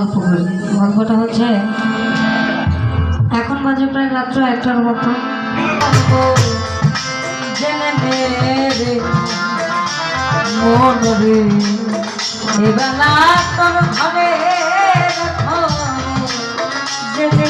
গল্প বলি গল্পটা হচ্ছে এখন বাজে প্রায় রাত্র একটার মতো জেনে মেরে রে তোর ঘরে যেতে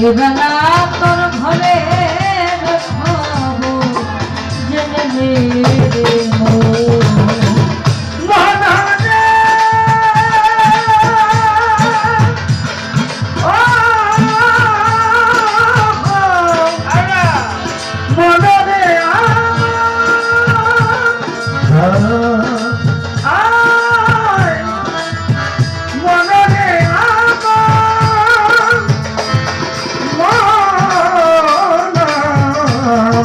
You Cuban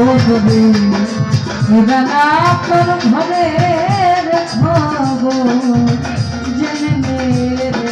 কবি রানা তোর ঘরে রেখো জেনে মেরে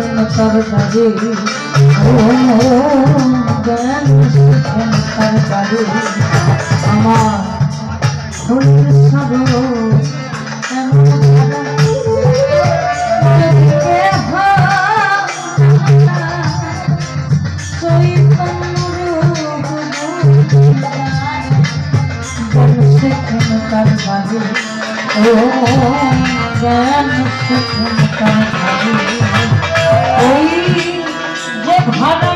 জ্ঞান সর্বাজে ওম ওম জ্ঞান জ্ঞান সর্বাজে আমার শরীর সব Oh, oh, oh, oh, oh, oh, oh, oh, oh, হারা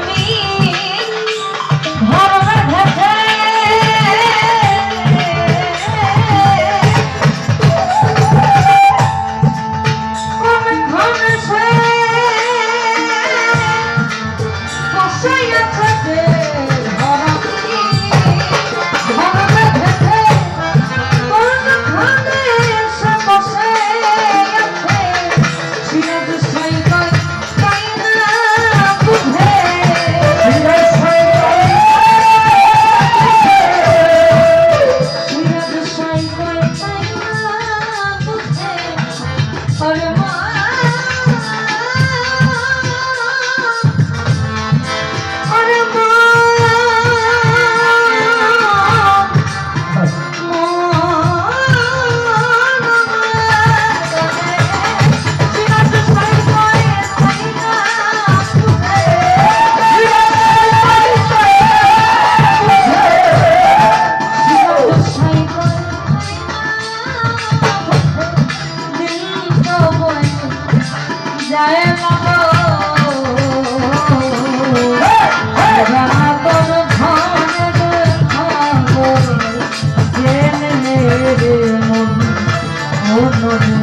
ঘরে